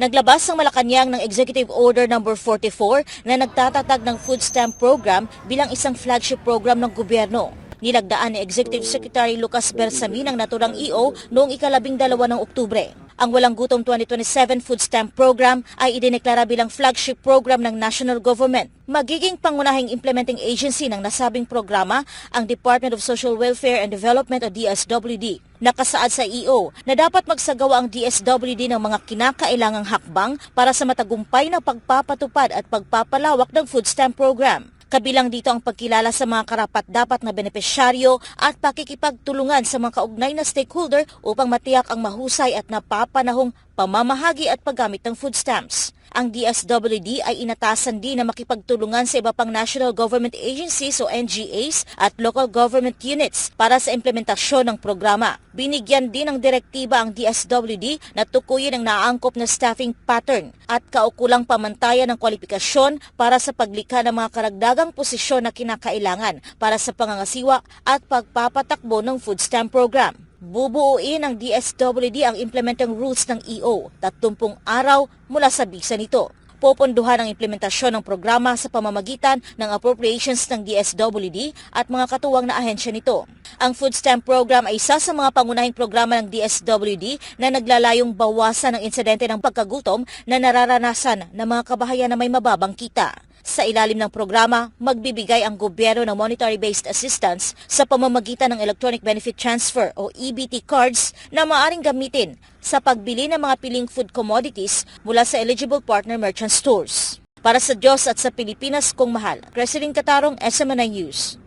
Naglabas ang Malacanang ng Executive Order No. 44 na nagtatatag ng food stamp program bilang isang flagship program ng gobyerno. Nilagdaan ni Executive Secretary Lucas Bersamin ang naturang EO noong ikalabing dalawa ng Oktubre. Ang Walang Gutom 2027 Food Stamp Program ay idineklara bilang flagship program ng national government. Magiging pangunahing implementing agency ng nasabing programa ang Department of Social Welfare and Development o DSWD. Nakasaad sa EO na dapat magsagawa ang DSWD ng mga kinakailangang hakbang para sa matagumpay na pagpapatupad at pagpapalawak ng food stamp program. Kabilang dito ang pagkilala sa mga karapat-dapat na benepisyaryo at pakikipagtulungan sa mga kaugnay na stakeholder upang matiyak ang mahusay at napapanahong pamamahagi at paggamit ng food stamps. Ang DSWD ay inatasan din na makipagtulungan sa iba pang national government agencies o NGAs at local government units para sa implementasyon ng programa. Binigyan din ng direktiba ang DSWD na tukuyin ang naaangkop na staffing pattern at kaukulang pamantayan ng kwalifikasyon para sa paglikha ng mga karagdagang posisyon na kinakailangan para sa pangangasiwa at pagpapatakbo ng food stamp program. Bubuuin ng DSWD ang implementing rules ng EO, 30 araw mula sa bisa nito. Poponduhan ang implementasyon ng programa sa pamamagitan ng appropriations ng DSWD at mga katuwang na ahensya nito. Ang food stamp program ay isa sa mga pangunahing programa ng DSWD na naglalayong bawasan ang insidente ng pagkagutom na nararanasan ng mga kabahayan na may mababang kita. Sa ilalim ng programa, magbibigay ang gobyerno ng monetary-based assistance sa pamamagitan ng Electronic Benefit Transfer o EBT cards na maaring gamitin sa pagbili ng mga piling food commodities mula sa eligible partner merchant stores. Para sa Diyos at sa Pilipinas kung mahal, President Katarong, SMNI News.